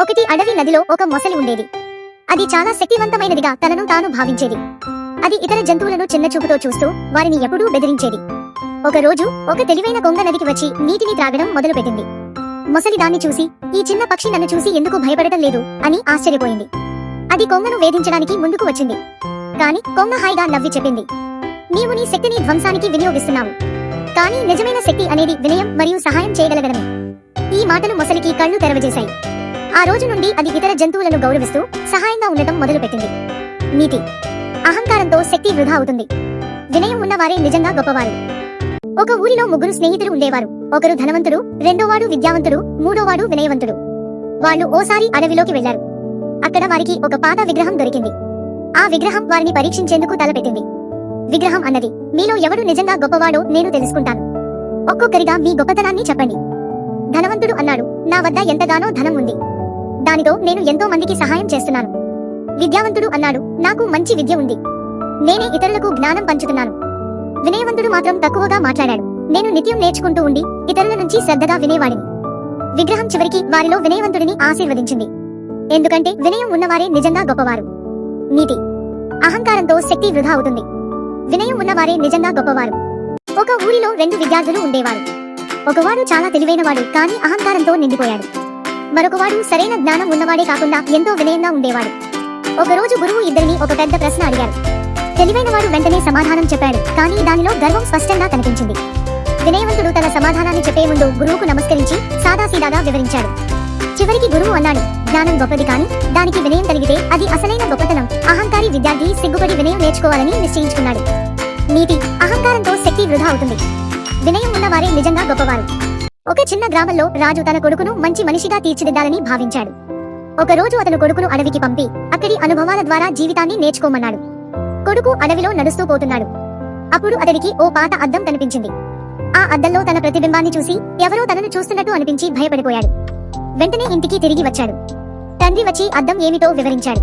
ఒకటి అడవి నదిలో ఒక మొసలి ఉండేది. అది చాలా శక్తివంతమైనదిగా తనను తాను భావించేది. అది ఇతర జంతువులను చిన్న చూపుతో చూస్తూ వారిని ఎప్పుడూ బెదిరించేది. ఒక రోజు ఒక తెలివైన కొంగ నదికి వచ్చి నీటిని త్రాగడం మొదలుపెట్టింది. మొసలి దాన్ని చూసి ఈ చిన్న పక్షి నన్ను చూసి ఎందుకు భయపడటం లేదు? అని ఆశ్చర్యపోయింది. అది కొంగను వేధించడానికి ముందుకు వచ్చింది. కాని కొంగ హాయిగా నవ్వి చెప్పింది నీవు నీ శక్తిని ధ్వంసానికి వినియోగిస్తున్నావు. కానీ నిజమైన శక్తి అనేది వినయం మరియు సహాయం చేయగలగడమే. ఈ మాటలు మొసలికి కళ్ళు తెరవజేశాయి. ఆ రోజు నుండి అది ఇతర జంతువులను గౌరవిస్తూ సహాయంగా ఉండటం మొదలుపెట్టింది. నీతి. అహంకారంతో శక్తి వృధా అవుతుంది. వినయం ఉన్నవారే నిజంగా గొప్పవారు. ఒక ఊరిలో ముగ్గురు స్నేహితులు ఉండేవారు. ఒకరు ధనవంతుడు రెండోవాడు విద్యావంతుడు మూడోవాడు వినయవంతుడు. వాళ్ళు ఓసారి అడవిలోకి వెళ్ళారు అక్కడ వారికి ఒక పాత విగ్రహం దొరికింది. ఆ విగ్రహం వారిని పరీక్షించేందుకు తలపెట్టింది. విగ్రహం అన్నది మీలో ఎవడు నిజంగా గొప్పవాడో నేను తెలుసుకుంటాను. ఒక్కొక్కరిగా మీ గొప్పతనాన్ని చెప్పండి. ధనవంతుడు అన్నాడు నా వద్ద ఎంతగానో ధనం ఉంది. దానితో నేను ఎంతో మందికి సహాయం చేస్తున్నాను. విద్యావంతుడు అన్నాడు నాకు మంచి విద్య ఉంది. నేనే ఇతరులకు జ్ఞానం పంచుతున్నాను. వినయవంతుడు మాత్రం తక్కువగా మాట్లాడాడు. నేను నిత్యం నేర్చుకుంటూ ఉండి ఇతరుల నుంచి శ్రద్ధగా వినేవాడిని. విగ్రహం చివరికి వారిలో వినయవంతుడిని ఆశీర్వదించింది. ఎందుకంటే వినయం ఉన్నవారే నిజంగా గొప్పవారు. నీతి. అహంకారంతో శక్తి వృధా అవుతుంది. వినయం ఉన్నవారే నిజంగా గొప్పవారు. ఒక ఊరిలో రెండు విద్యార్థులు ఉండేవారు. ఒకవాడు చాలా తెలివైనవాడు కానీ అహంకారంతో నిండిపోయాడు. మరొకవాడు సరైన జ్ఞానం ఉన్నవాడే కాకుండా ఎంతో వినయంగా ఉండేవాడు. ఒకరోజు గురువు ఇద్దరిని ఒక పెద్ద ప్రశ్న అడిగారు. తెలివైనవాడు వెంటనే సమాధానం చెప్పాడు కానీ దానిలో గర్వం స్పష్టంగా కనిపించింది. వినయవంతుడు తన సమాధానాన్ని చెప్పే ముందు గురువుకు నమస్కరించి సాదాసీదాగా వివరించాడు. చివరికి గురువు అన్నాడు జ్ఞానం గొప్పది కానీ దానికి వినయం కలిగితే అది అసలైన గొప్పతనం. అహంకారి విద్యార్థి సిగ్గుపడి వినయం నేర్చుకోవాలని నిశ్చయించుకున్నాడు. నీతి అహంకారంతో శక్తి వృధా అవుతుంది. వినయం ఉన్నవారే నిజంగా గొప్పవారు. ఒక చిన్న గ్రామంలో రాజు తన కొడుకును మంచి మనిషిగా తీర్చిదిద్దాలని భావించాడు. ఒక రోజు అతను కొడుకును అడవికి పంపి అక్కడి అనుభవాల ద్వారా జీవితాన్ని నేర్చుకోమన్నాడు. కొడుకు అడవిలో నడుస్తూ పోతున్నాడు. అప్పుడు అతడికి ఓ పాత అద్దం కనిపించింది. ఆ అద్దంలో తన ప్రతిబింబాన్ని చూసి ఎవరో తనను చూస్తున్నట్టు అనిపించి భయపడిపోయాడు. వెంటనే ఇంటికి తిరిగి వచ్చాడు. తండ్రి వచ్చి అద్దం ఏమిటో వివరించాడు.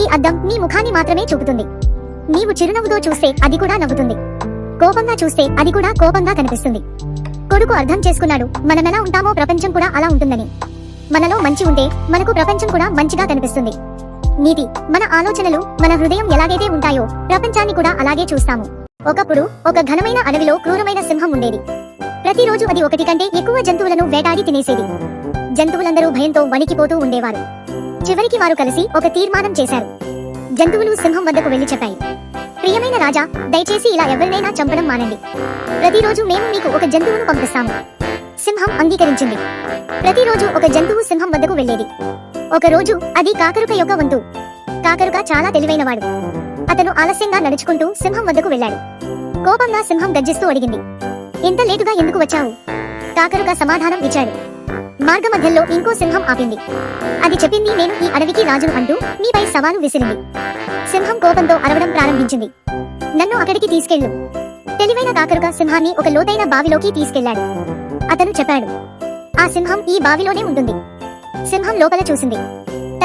ఈ అద్దం నీ ముఖాన్ని మాత్రమే చూపుతుంది. నీవు చిరునవ్వుతో చూస్తే అది కూడా నవ్వుతుంది. కోపంగా చూస్తే అది కూడా కోపంగా కనిపిస్తుంది. కొడుకు అర్థం చేసుకున్నాడు. మనమెలా ఉంటామో ప్రపంచం కూడా అలా ఉంటుందని. మనలో మంచి ఉంటే మనకు ప్రపంచం కూడా మంచిగా కనిపిస్తుంది. నీతి మన ఆలోచనలు మన హృదయం ఎలాగైతే ఉంటాయో ప్రపంచాన్ని కూడా అలాగే చూస్తాము. ఒకప్పుడు ఒక ఘనమైన అడవిలో క్రూరమైన సింహం ఉండేది. ప్రతిరోజు అది ఒకటి కంటే ఎక్కువ జంతువులను వేటాడి తినేసేది. జంతువులందరూ భయంతో వణికిపోతూ ఉండేవారు. చివరికి వారు కలిసి ఒక తీర్మానం చేశారు. జంతువులు సింహం వద్దకు వెళ్ళి చెప్పాయి. ప్రియమైన రాజా దయచేసి ఇలా ఎవరినైనా చంపడం మానండి. ప్రతిరోజు మేము మీకు ఒక జంతువును పంపిస్తాము. సింహం అంగీకరించింది. ప్రతిరోజు ఒక జంతువు సింహం వద్దకు వెళ్ళేది. ఒక రోజు అది కాకరుక యొక్క వంతు. కాకరుక చాలా తెలివైనవాడు. అతను ఆలస్యంగా నడుచుకుంటూ సింహం వద్దకు వెళ్ళాడు. కోపంగా సింహం గర్జిస్తూ అడిగింది ఇంత లేటుగా ఎందుకు వచ్చావు? కాకరుక సమాధానం ఇచ్చాడు. మార్గ మధ్యలో ఇంకో సింహం ఆపింది. అది చెప్పింది నేను ఈ అడవికి రాజును అంటూ మీపై సవాలు విసిరింది. సింహం కోపంతో అరవడం ప్రారంభించింది. నన్ను అక్కడికి తీసుకెళ్ళు. తెలివైన కాకరుక సింహాన్ని ఒక లోతైన బావిలోకి తీసుకెళ్ళాడు అతను చెప్పాడు ఆ సింహం ఈ బావిలోనే ఉంటుంది. సింహం లోపల చూసింది.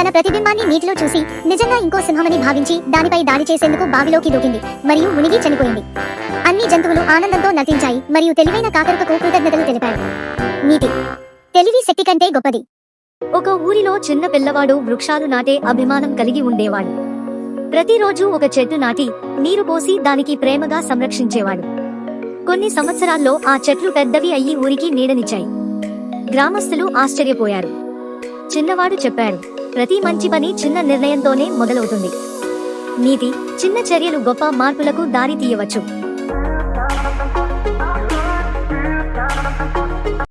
తన ప్రతిబింబాన్ని నీటిలో చూసి నిజంగా ఇంకో సింహమని భావించి దానిపై దాడి చేసేందుకు బావిలోకి దూకింది మరియు మునిగి చనిపోయింది. అన్ని జంతువులు ఆనందంతో నటించాయి మరియు తెలివైన కాకరుకకు కృతజ్ఞతలు కంటే గొప్పది. ఒక ఊరిలో చిన్న పిల్లవాడు వృక్షాలు నాటే అభిమానం కలిగి ఉండేవాడు. ప్రతిరోజు ఒక చెట్టు నాటి నీరు పోసి దానికి ప్రేమగా సంరక్షించేవాడు. కొన్ని సంవత్సరాల్లో ఆ చెట్లు పెద్దవి అయ్యి ఊరికి నీడనిచ్చాయి. గ్రామస్తులు ఆశ్చర్యపోయారు. చిన్నవాడు చెప్పాడు ప్రతి మంచి పని చిన్న నిర్ణయంతోనే మొదలవుతుంది. నీతి చిన్న చర్యలు గొప్ప మార్పులకు దారి తీయవచ్చు.